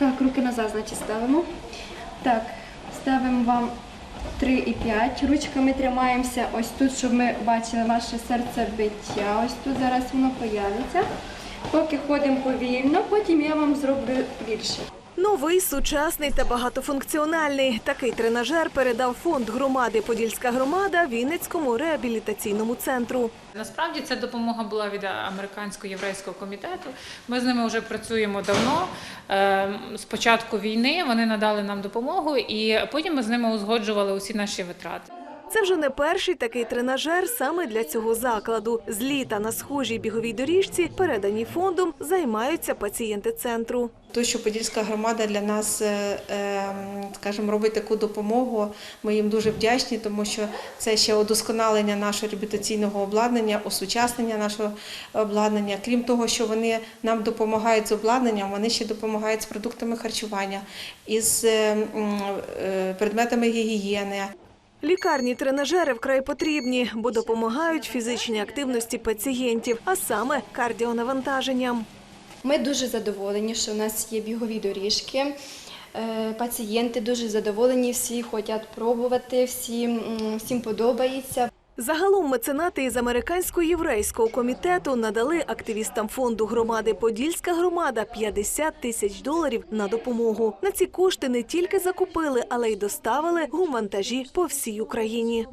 Так, руки назад, значить, ставимо. Так, ставимо вам 3 і 5. Ручками тримаємося ось тут, щоб ми бачили ваше серцебиття. Ось тут зараз воно появиться. Поки ходимо повільно, потім я вам зроблю більше. Новий, сучасний та багатофункціональний. Такий тренажер передав фонд громади Подільська громада Вінницькому реабілітаційному центру. Насправді ця допомога була від американсько-єврейського комітету. Ми з ними вже працюємо давно. З початку війни вони надали нам допомогу, і потім ми з ними узгоджували усі наші витрати. Це вже не перший такий тренажер саме для цього закладу. З літа на схожій біговій доріжці, передані фондом, займаються пацієнти центру. То, що Подільська громада для нас, е, е, скажімо, робить таку допомогу, ми їм дуже вдячні, тому що це ще удосконалення нашого реабілітаційного обладнання, осучаснення нашого обладнання. Крім того, що вони нам допомагають з обладнанням, вони ще допомагають з продуктами харчування, із е, м, е, предметами гігієни. Лікарні тренажери вкрай потрібні, бо допомагають фізичній активності пацієнтів, а саме кардіонавантаженням. Ми дуже задоволені, що у нас є бігові доріжки. Е, Пацієнти дуже задоволені, всі хочуть пробувати, всі, всім подобається. Загалом меценати із американсько-єврейського комітету надали активістам фонду громади Подільська громада 50 тисяч доларів на допомогу. На ці кошти не тільки закупили, але й доставили гумвантажі по всій Україні.